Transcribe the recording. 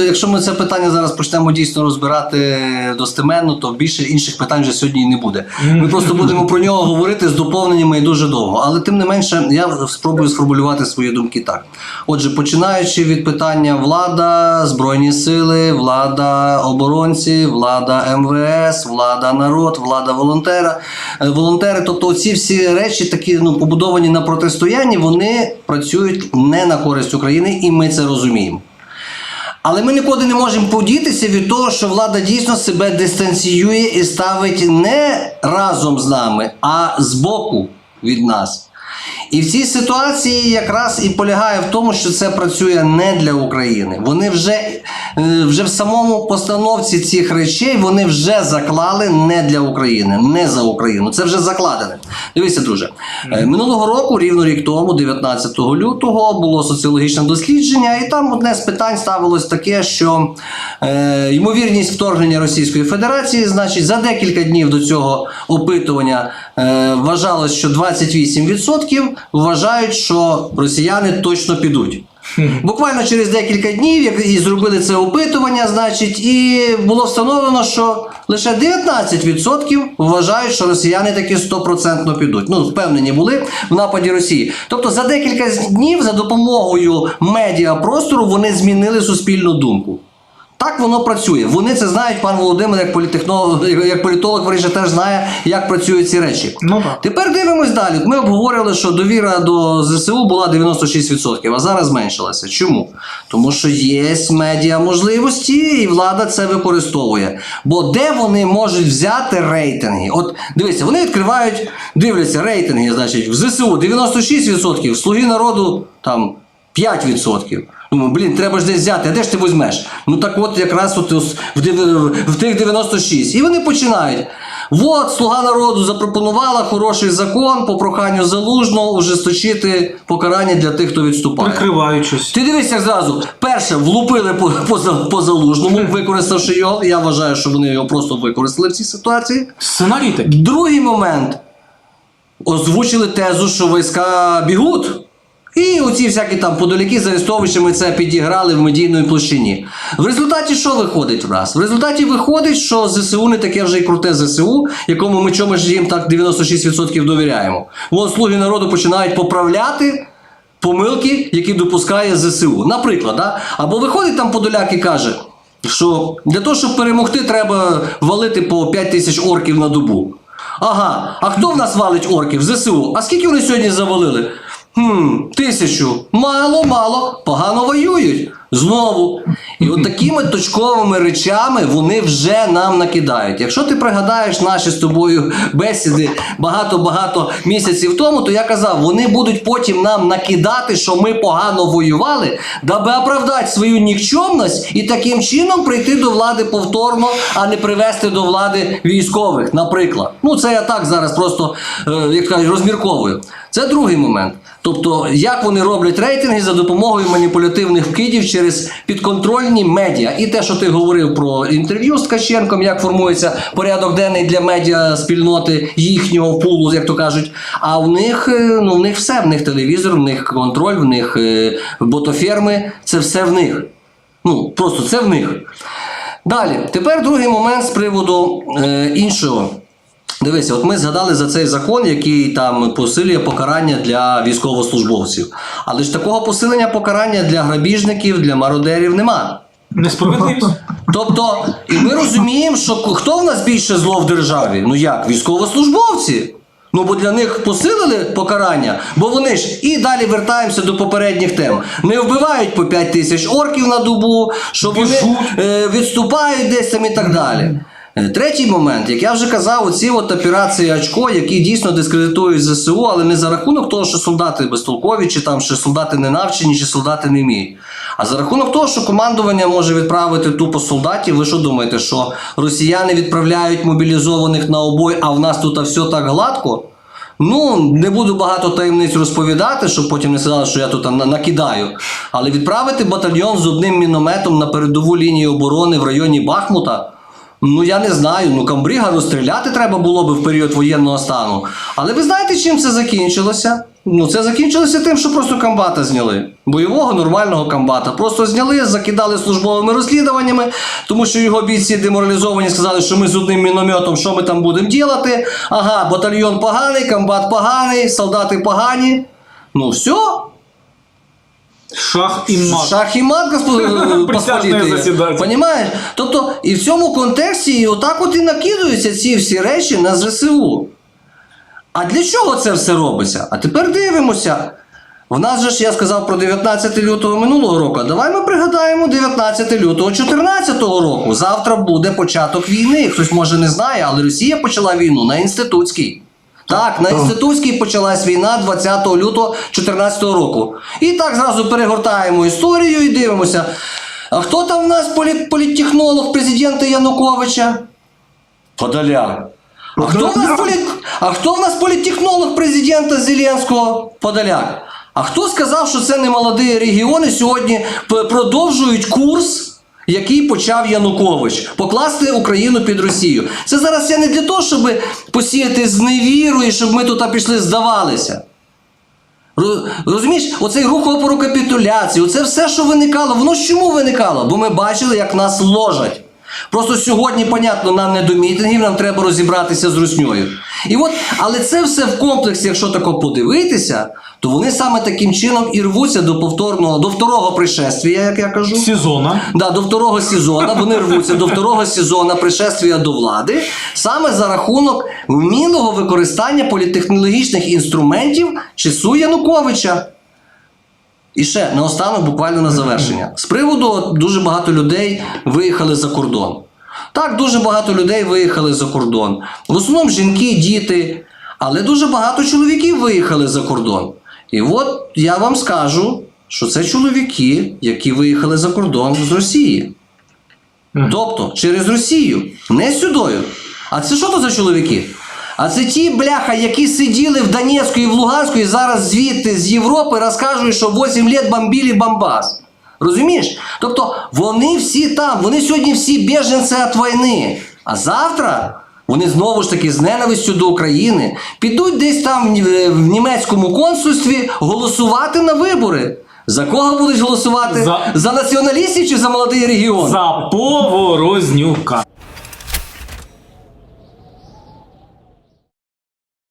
Якщо ми це питання зараз почнемо дійсно розбирати достеменно, то більше інших питань вже сьогодні і не буде. Ми просто будемо про нього говорити з доповненнями і дуже довго. Але тим не менше, я спробую сформулювати свої думки так. Отже, починаючи від питання влада, збройні сили, влада оборонці, влада МВС, влада народ, влада волонтера, е, волонтери, тобто ці всі речі, такі ну побудовані на протистоянні, вони працюють не на користь України, і ми це розуміємо. Але ми нікуди не можемо подітися від того, що влада дійсно себе дистанціює і ставить не разом з нами, а збоку від нас. І в цій ситуації якраз і полягає в тому, що це працює не для України. Вони вже, е, вже в самому постановці цих речей вони вже заклали не для України, не за Україну. Це вже закладене. Дивіться, друже. е, Минулого року, рівно рік тому, 19 лютого, було соціологічне дослідження, і там одне з питань ставилось таке, що е, ймовірність вторгнення Російської Федерації, значить, за декілька днів до цього опитування е, вважалось, що 28% вважають, що росіяни точно підуть. Буквально через декілька днів, як і зробили це опитування, значить, і було встановлено, що лише 19% вважають, що росіяни таки 100% підуть. Ну, впевнені були в нападі Росії. Тобто за декілька днів за допомогою медіапростору вони змінили суспільну думку. Так воно працює. Вони це знають, пан Володимир, як політехнолог, як політолог, вирішив, теж знає, як працюють ці речі. Ну так. Тепер дивимось далі. Ми обговорили, що довіра до ЗСУ була 96%, а зараз зменшилася. Чому? Тому що є медіа можливості, і влада це використовує. Бо де вони можуть взяти рейтинги? От дивіться, вони відкривають, дивляться рейтинги, значить, в ЗСУ 96%, в Слуги народу там 5%. Думаю, блін, треба ж десь взяти, а де ж ти візьмеш? Ну так от якраз от в, в тих 96. І вони починають. От, слуга народу запропонувала хороший закон по проханню залужного ужесточити покарання для тих, хто відступає. Прикриваючись. Ти дивись, як зразу. Перше, влупили по, по, по залужному, використавши його. Я вважаю, що вони його просто використали в цій ситуації. Сценарій такий. Другий момент. Озвучили тезу, що війська бігуть. І оці всякі там подоляки з арестовищами це підіграли в медійній площині. В результаті що виходить в нас? В результаті виходить, що ЗСУ не таке вже й круте ЗСУ, якому ми чомусь їм так 96% довіряємо. Вон слуги народу починають поправляти помилки, які допускає ЗСУ. Наприклад, да? або виходить там подоляк і каже, що для того, щоб перемогти, треба валити по 5 тисяч орків на добу. Ага, а хто в нас валить орків? ЗСУ. А скільки вони сьогодні завалили? Хм, тисячу. Мало, мало, погано воюють. Знову. І от такими точковими речами вони вже нам накидають. Якщо ти пригадаєш наші з тобою бесіди багато-багато місяців тому, то я казав, вони будуть потім нам накидати, що ми погано воювали, даби оправдати свою нікчемність і таким чином прийти до влади повторно, а не привести до влади військових, наприклад. Ну, це я так зараз просто, е, як кажуть, розмірковую. Це другий момент. Тобто, як вони роблять рейтинги за допомогою маніпулятивних вкидів через підконтрольні медіа. І те, що ти говорив про інтерв'ю з Ткаченком, як формується порядок денний для медіа спільноти їхнього пулу, як то кажуть. А в них, е, ну, в них все, в них телевізор, в них контроль, в них е, ботоферми, це все в них. Ну, просто це в них. Далі, тепер другий момент з приводу е, іншого. Дивися, от ми згадали за цей закон, який там посилює покарання для військовослужбовців. Але ж такого посилення покарання для грабіжників, для мародерів нема. Несправедливість. Тобто, і ми розуміємо, що хто в нас більше зло в державі? Ну як? Військовослужбовці. Ну, бо для них посилили покарання, бо вони ж і далі вертаємося до попередніх тем. Не вбивають по 5 тисяч орків на добу, що вони е, відступають десь там і так далі. Е, Третій момент, як я вже казав, оці от операції очко, які дійсно дискредитують ЗСУ, але не за рахунок того, що солдати безтолкові, чи там що солдати не навчені, чи солдати не вміють. А за рахунок того, що командування може відправити тупо солдатів, ви що думаєте, що росіяни відправляють мобілізованих на обой, а в нас тут все так гладко? Ну, не буду багато таємниць розповідати, щоб потім не сказали, що я тут накидаю. Але відправити батальйон з одним мінометом на передову лінію оборони в районі Бахмута. Ну я не знаю, ну камбріга розстріляти треба було би в період воєнного стану. Але ви знаєте, чим це закінчилося? Ну, це закінчилося тим, що просто комбата зняли. Бойового нормального комбата. Просто зняли, закидали службовими розслідуваннями, тому що його бійці деморалізовані сказали, що ми з одним мінометом, що ми там будемо робити. Ага, батальйон поганий, комбат поганий, солдати погані. Ну все, Шах і мат. Шах і мат, Присяжний Понімаєш? Тобто, і в цьому контексті і отак от і накидаються ці всі речі на ЗСУ. А для чого це все робиться? А тепер дивимося. В нас же ж я сказав про 19 лютого минулого року. А давай ми пригадаємо 19 лютого 2014 року. Завтра буде початок війни. Хтось може не знає, але Росія почала війну на інститутській. Так, на інститутській почалась війна 20 лютого 2014 року. І так зразу перегортаємо історію і дивимося. А хто там в нас політ, політтехнолог президента Януковича? Подоляк. А хто, в нас політ... а хто в нас політтехнолог президента Зеленського? Подоляк. А хто сказав, що це не молоді регіони сьогодні продовжують курс, який почав Янукович, покласти Україну під Росію? Це зараз я не для того, щоб посіяти зневіру і щоб ми тут пішли здавалися. Розумієш, оцей рух опору капітуляції, оце все, що виникало, воно чому виникало? Бо ми бачили, як нас ложать. Просто сьогодні, понятно, нам не до мітингів, нам треба розібратися з русньою. І от, але це все в комплексі, якщо тако подивитися, то вони саме таким чином і рвуться до повторного, до второго пришествия, як я кажу. Сезона. Да, до второго сезону, вони рвуться до второго сезону пришествия до влади саме за рахунок вмілого використання політехнологічних інструментів часу Януковича. І ще наостанок, буквально на завершення. З приводу дуже багато людей виїхали за кордон. Так, дуже багато людей виїхали за кордон. В основному жінки, діти, але дуже багато чоловіків виїхали за кордон. І от я вам скажу, що це чоловіки, які виїхали за кордон з Росії. Тобто через Росію, не сюдою. А це що то за чоловіки? А це ті бляха, які сиділи в Донецьку і в Луганську і зараз звідти з Європи розкажуть, що 8 літ бомбили Бомбас. Розумієш? Тобто вони всі там, вони сьогодні всі біженці від війни. А завтра вони знову ж таки з ненавистю до України підуть десь там в німецькому консульстві голосувати на вибори. За кого будуть голосувати? За- за націоналістів чи за молодий регіон? За Поворознюка.